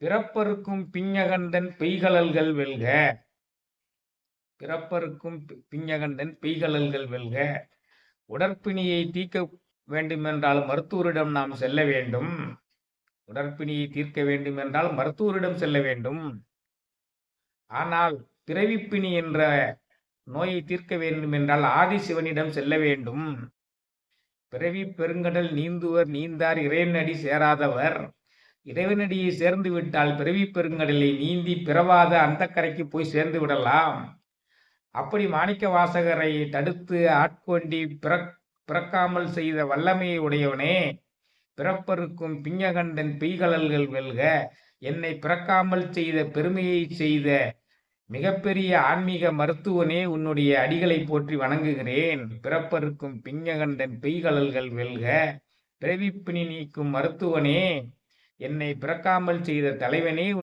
பிறப்பருக்கும் பிஞகண்டன் பெய்கழல்கள் வெல்க. பிறப்பருக்கும் பி- பிஞகண்டன் வெல்க. உடற்பிணியை தீர்க்க வேண்டுமென்றால் மருத்துவரிடம் நாம் செல்ல வேண்டும். உடற்பிணியை தீர்க்க வேண்டுமென்றால் மருத்துவரிடம் செல்ல வேண்டும். ஆனால் பிறவிப்பிணி என்ற நோயை தீர்க்க வேண்டுமென்றால் ஆதிசிவனிடம் செல்ல வேண்டும். பிறவி பெருங்கடல் நீந்துவர் நீந்தார் இறைநடி சேராதவர். இறைவனடியை சேர்ந்து விட்டால் பிறவி பெருங்கடலை நீந்தி பிறவாத அந்த கரைக்கு போய் சேர்ந்து விடலாம். அப்படி மாணிக்க வாசகரை தடுத்து ஆட்கொண்டி பிறக் பிறக்காமல் செய்த வல்லமையை உடையவனே. பிறப்பருக்கும் பிஞ்சகண்டன் பெய்கழல்கள் வெல்க என்னை பிறக்காமல் செய்த பெருமையை செய்த மிகப்பெரிய ஆன்மீக மருத்துவனே உன்னுடைய அடிகளை போற்றி வணங்குகிறேன். பிறப்பருக்கும் பிஞ்சகண்டன் பெய்கழல்கள் வெல்க பிறவிப்பிணி நீக்கும் மருத்துவனே. என்னை பிறக்காமல் செய்த தலைவனே